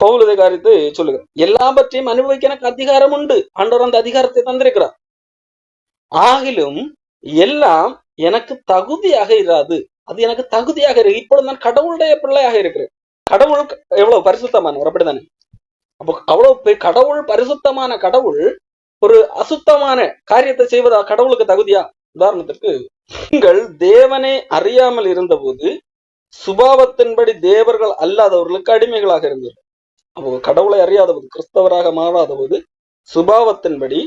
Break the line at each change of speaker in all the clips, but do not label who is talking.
பவுல் இதை காரியத்தை சொல்லுகிறார். எல்லாவற்றையும் அனுபவிக்க எனக்கு அதிகாரம் உண்டு. ஆண்டவர் அந்த அதிகாரத்தை தந்திருக்கிறார். ஆகிலும் எல்லாம் எனக்கு தகுதியாக இராது. அது எனக்கு தகுதியாக இருக்கு. இப்பொழுது நான் கடவுளுடைய பிள்ளையாக இருக்கிறேன். கடவுள் எவ்வளவு பரிசுத்தமானவர்? அப்படித்தானே? அப்போ அவ்வளவு கடவுள் பரிசுத்தமான கடவுள் ஒரு அசுத்தமான காரியத்தை செய்வதா கடவுளுக்கு தகுதியா? உதாரணத்திற்கு நீங்கள் தேவனை அறியாமல் இருந்தபோது சுபாவத்தின்படி தேவர்கள் அல்லாதவர்களுக்கு அடிமைகளாக இருந்தீர்கள். அப்போ கடவுளை அறியாதபோது கிறிஸ்தவராக மாறாதபோது சுபாவத்தின்படி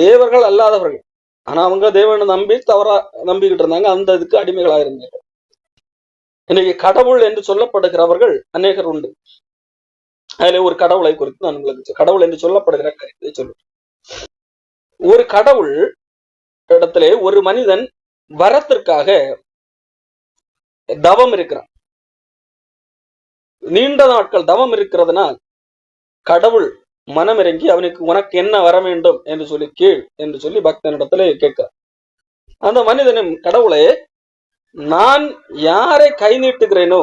தேவர்கள் அல்லாதவர்கள். ஆனா அவங்க தேவனை நம்பி தவறா நம்பிக்கிட்டு இருந்தாங்க அந்த இதுக்கு அடிமைகளாக இருந்தாங்க. இன்னைக்கு கடவுள் என்று சொல்லப்படுகிறவர்கள் அநேகர் உண்டு. அதுல ஒரு கடவுளை குறித்து நான் உங்களுக்கு கடவுள் என்று சொல்லப்படுகிற கருத்தை சொல்லுவேன் ஒரு கடவுள் இடத்திலே ஒரு மனிதன் வரத்திற்காக தவம் இருக்கிறான். நீண்ட நாட்கள் தவம் இருக்கிறதுனால் கடவுள் மனமிறங்கி அவனுக்கு உனக்கு என்ன வர வேண்டும் என்று சொல்லி கீழ் என்று சொல்லி பக்தனிடத்துல கேட்க அந்த மனிதனும் கடவுளே நான் யாரை கை நீட்டுகிறேனோ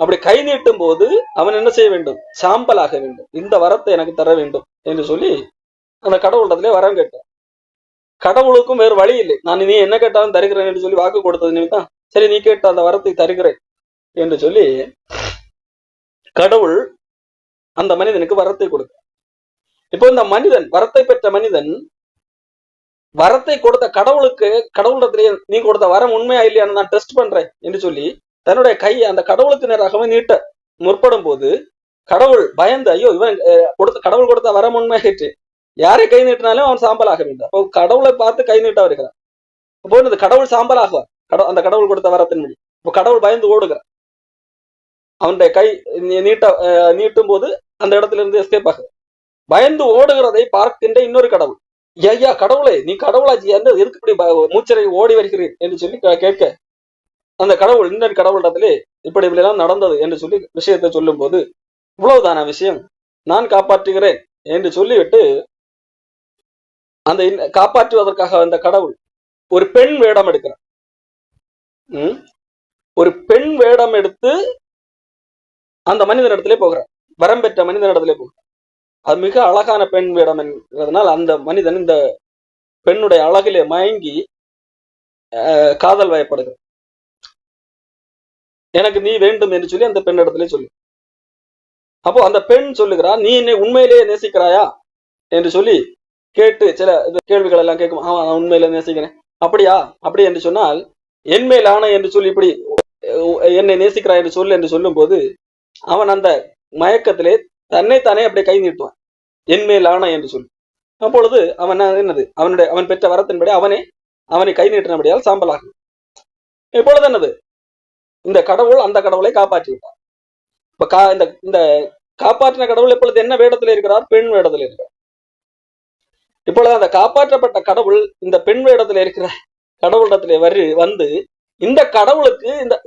அப்படி கை நீட்டும் போது அவன் என்ன செய்ய வேண்டும்? சாம்பல் ஆக வேண்டும். இந்த வரத்தை எனக்கு தர வேண்டும் என்று சொல்லி அந்த கடவுளிடத்திலே வரம் கேட்டார். கடவுளுக்கும் வேறு வழி இல்லை. நான் நீ என்ன கேட்டாலும் தருகிறேன் என்று சொல்லி வாக்கு கொடுத்தது நிமித்தம் சரி நீ கேட்ட அந்த வரத்தை தருகிறேன். என்று சொல்லி கடவுள் அந்த மனிதனுக்கு வரத்தை கொடுக்க. இப்போ இந்த மனிதன் வரத்தை பெற்ற மனிதன் வரத்தை கொடுத்த கடவுளுக்கு கடவுளிடத்திலேயே நீ கொடுத்த வரம் உண்மையா இல்லையான்னு நான் டெஸ்ட் பண்றேன் என்று சொல்லி தன்னுடைய கையை அந்த கடவுளுக்கு நேராகவே நீட்ட முற்படும் போது கடவுள் பயந்து ஐயோ இவன் அஹ், கொடுத்த கடவுள் கொடுத்த வரம் உண்மையாயிற்று யாரை கை நீட்டினாலும் அவன் சாம்பல் ஆக வேண்டும் அப்போ கடவுளை பார்த்து கை நீட்ட வருகிறான் அப்போ இந்த கடவுள் சாம்பல் ஆகுவார் கடவுள் அந்த கடவுள் கொடுத்த வரத்தின்படி. இப்போ கடவுள் பயந்து ஓடுகிறார். அவனுடைய கை நீ- நீட்ட நீட்டும் போது அந்த இடத்துல இருந்து எஸ்கேப் ஆகுது பயந்து ஓடுகிறதை பார்க்கின்ற இன்னொரு கடவுள். ஐயா கடவுளே நீ கடவுளாச்சி என்று எதுக்கு இப்படி மூச்சரை ஓடி வருகிறேன் என்று சொல்லி கே- கேட்க அந்த கடவுள் இன்னொரு கடவுளிடத்திலே இப்படி இப்படி எல்லாம் நடந்தது என்று சொல்லி விஷயத்தை சொல்லும் போது இவ்வளவுதான விஷயம்? நான் காப்பாற்றுகிறேன். என்று சொல்லிவிட்டு அந்த இன்- காப்பாற்றுவதற்காக அந்த கடவுள் ஒரு பெண் வேடம் எடுக்கிறார் ஒரு பெண் வேடம் எடுத்து அந்த மனிதன் இடத்துல போகிறார். வரம் பெற்ற இடத்துல போகிறார். அது மிக அழகான பெண் வேடம் என்கிறதுனால் அந்த மனிதன் இந்த பெண்ணுடைய அழகிலே மயங்கி அஹ், காதல் வயப்படுகிறார். எனக்கு நீ வேண்டும் என்று சொல்லி அந்த பெண்ணிடத்திலே சொல்லு. அப்போ அந்த பெண் சொல்லுகிறா நீ என்னை உண்மையிலேயே நேசிக்கிறாயா? என்று சொல்லி கேட்டு சில கேள்விகள் எல்லாம் கேட்கும். ஆமா நான் உண்மையிலே நேசிக்கிறேன். அப்படியா? அப்படி என்று சொன்னால் என் ஆணை என்று சொல்லி இப்படி என்னை நேசிக்கிறாய் என்று சொல்லு என்று சொல்லும் போது அவன் அந்த மயக்கத்திலே தன்னை தானே அப்படியே கை நீட்டுவான். என் மேல் என்று சொல்லி. அப்பொழுது அவன் என்னது? அவனுடைய அவன் பெற்ற வரத்தின்படி அவனே அவனை கை நீட்டினபடியால் சாம்பலாகும் இப்பொழுது என்னது? இந்த கடவுள் அந்த கடவுளை காப்பாற்றி விட்டார் இப்ப கா இந்த இந்த காப்பாற்றின கடவுள் இப்பொழுது என்ன வேடத்தில் இருக்கிறார்? பெண் வேடத்தில் இருக்கிறார். இப்பொழுது அந்த காப்பாற்றப்பட்ட கடவுள் இந்த பெண் வேடத்தில் இருக்கிற கடவுளிடத்திலே வரு வந்து இந்த கடவுளுக்கு இந்த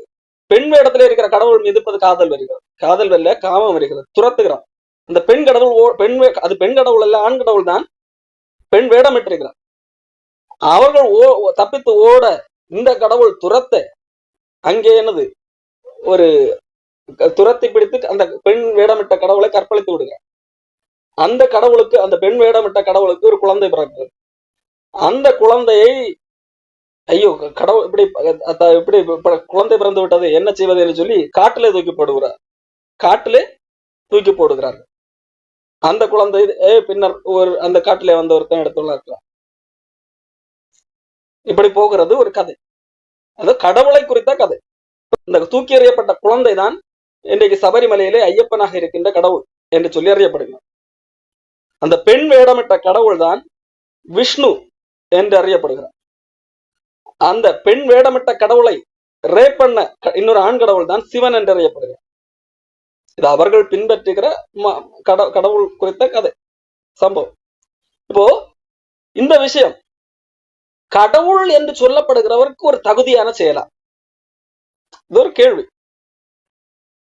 பெண் வேடத்துல இருக்கிற கடவுள் மிதிப்பது காதல் வருகிறது. காதல் வரல காமம் வருகிறது. துரத்துகிறான். அந்த பெண் கடவுள் ஓ- பெண் அது பெண் கடவுள் அல்ல ஆண் கடவுள் தான் பெண் வேடமிட்டிருக்கிறார் அவர்கள் ஓ தப்பித்து ஓட இந்த கடவுள் துரத்த அங்கே என்னது? ஒரு துரத்தி பிடித்து அந்த பெண் வேடமிட்ட கடவுளை கற்பழித்து விடுகிறார். அந்த கடவுளுக்கு அந்த பெண் வேடமிட்ட கடவுளுக்கு ஒரு குழந்தை பிறக்கிறது. அந்த குழந்தையை ஐயோ கடவுள் இப்படி இப்படி குழந்தை பிறந்து விட்டது என்ன செய்வது என்று சொல்லி காட்டிலே தூக்கி போடுகிறார். காட்டிலே தூக்கி போடுகிறார்கள் அந்த குழந்தை ஏ பின்னர் ஒரு அந்த காட்டிலே வந்த ஒருத்தன் எடுத்துள்ளார் இப்படி போகிறது ஒரு கதை. அது கடவுளை குறித்த கதை. இந்த தூக்கி எறியப்பட்ட குழந்தை தான் இன்றைக்கு சபரிமலையிலே ஐயப்பனாக இருக்கின்ற கடவுள் என்று சொல்லி அறியப்படுகிறார். அந்த பெண் வேடமிட்ட கடவுள் தான் விஷ்ணு என்று அறியப்படுகிறார். அந்த பெண் வேடமிட்ட கடவுளை ரேப் பண்ண இன்னொரு ஆண் கடவுள் தான் சிவன் என்று அறியப்படுகிறார் இது அவர்கள் பின்பற்றுகிற கட- கடவுள் குறித்த கதை சம்பவம். இப்போ இந்த விஷயம் கடவுள் என்று சொல்லப்படுகிறவருக்கு ஒரு தகுதியான செயலா? இது ஒரு கேள்வி.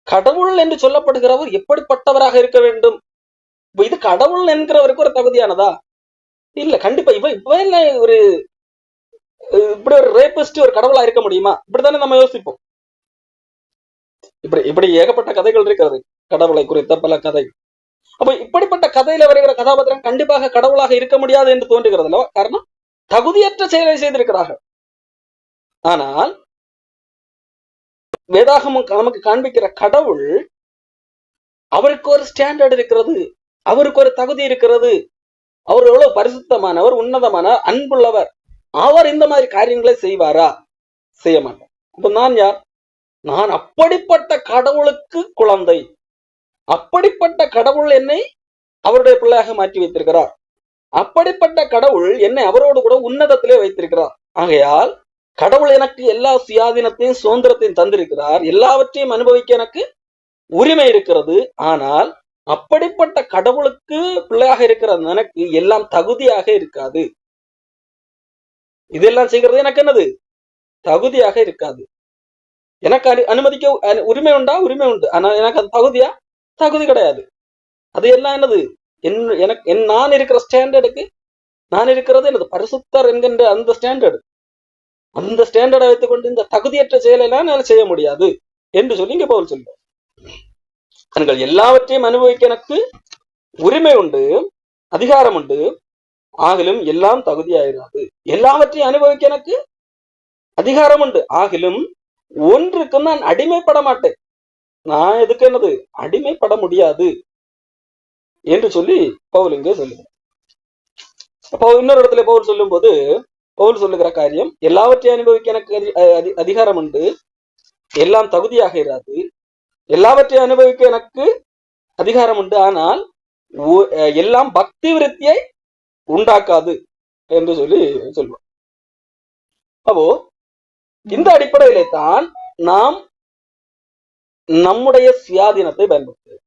கடவுள் என்று சொல்லப்படுகிறவர் எப்படிப்பட்டவராக இருக்க வேண்டும்? இது கடவுள் என்கிறவருக்கு ஒரு தகுதியானதா? இல்ல கண்டிப்பா இவ இவ என்ன ஒரு இப்படி ஒரு ரேபிஸ்ட் ஒரு கடவுளா இருக்க முடியுமா? இப்படித்தானே நம்ம யோசிப்போம். இப்படி இப்படி ஏகப்பட்ட கதைகள் இருக்கிறது. கடவுளை குறித்த பல கதைகள். அப்ப இப்படிப்பட்ட கதையில வருகிற கதாபாத்திரம் கண்டிப்பாக கடவுளாக இருக்க முடியாது என்று தோன்றுகிறது அல்லவா காரணம் தகுதியற்ற செயலை செய்திருக்கிறார்கள். ஆனால் வேதாகமம் நமக்கு காண்பிக்கிற கடவுள் அவருக்கு ஒரு ஸ்டாண்டர்ட் இருக்கிறது அவருக்கு ஒரு தகுதி இருக்கிறது. அவர் எவ்வளவு பரிசுத்தமானவர் உன்னதமானவர் அன்புள்ளவர். அவர் இந்த மாதிரி காரியங்களை செய்வாரா? செய்ய மாட்டார் அப்ப நான் யார்? நான் அப்படிப்பட்ட கடவுளுக்கு குழந்தை. அப்படிப்பட்ட கடவுள் என்னை அவருடைய பிள்ளையாக மாற்றி வைத்திருக்கிறார். அப்படிப்பட்ட கடவுள் என்னை அவரோடு கூட உன்னதத்திலே வைத்திருக்கிறார். ஆகையால் கடவுள் எனக்கு எல்லா சுயாதீனத்தையும் சுதந்திரத்தையும் தந்திருக்கிறார். எல்லாவற்றையும் அனுபவிக்க எனக்கு உரிமை இருக்கிறது. ஆனால் அப்படிப்பட்ட கடவுளுக்கு பிள்ளையாக இருக்கிற எனக்கு எல்லாம் தகுதியாக இருக்காது. இதெல்லாம் செய்கிறது எனக்கு என்னது? தகுதியாக இருக்காது. எனக்கு அனு- அனுமதிக்க உரிமை உண்டா? உரிமை உண்டு. ஆனா எனக்கு அது தகுதியா? தகுதி கிடையாது. அது எல்லாம் என்னது? என் எனக்கு என் நான் இருக்கிற ஸ்டாண்டர்டுக்கு நான் இருக்கிறது எனது பரிசுத்தர் என்கின்ற அந்த ஸ்டாண்டர்டு அந்த ஸ்டாண்டர்டை வைத்துக்கொண்டு இந்த தகுதியற்ற செயலெல்லாம் என்னால் செய்ய முடியாது என்று சொல்லி இங்க பவுல் சொல்றார் தங்கள் எல்லாவற்றையும் அனுபவிக்க எனக்கு உரிமை உண்டு அதிகாரம் உண்டு. ஆகிலும் எல்லாம் தகுதியாயிராது. எல்லாவற்றையும் அனுபவிக்க எனக்கு அதிகாரம் உண்டு ஆகிலும் ஒன்றுக்கு நான் அடிமைப்பட மாட்டேன் நான் எதுக்கு என்னது? அடிமைப்பட முடியாது என்று சொல்லி பவுல் இங்கே சொல்லுகிறார் அப்போ இன்னொரு இடத்துல பவுல் சொல்லும்போது பவுல் சொல்லுகிற காரியம் எல்லாவற்றையும் அனுபவிக்க எனக்கு அதி- அதி- அதிகாரம் உண்டு எல்லாம் தகுதியாக இராது எல்லாவற்றையும் அனுபவிக்க எனக்கு அதிகாரம் உண்டு ஆனால் எல்லாம் பக்தி விருத்தியை உண்டாக்காது என்று சொல்லி சொல்லுவோம் அப்போ இந்த அடிப்படையிலே தான் நாம் நம்முடைய சுயாதீனத்தை பயன்படுத்துகிறோம்.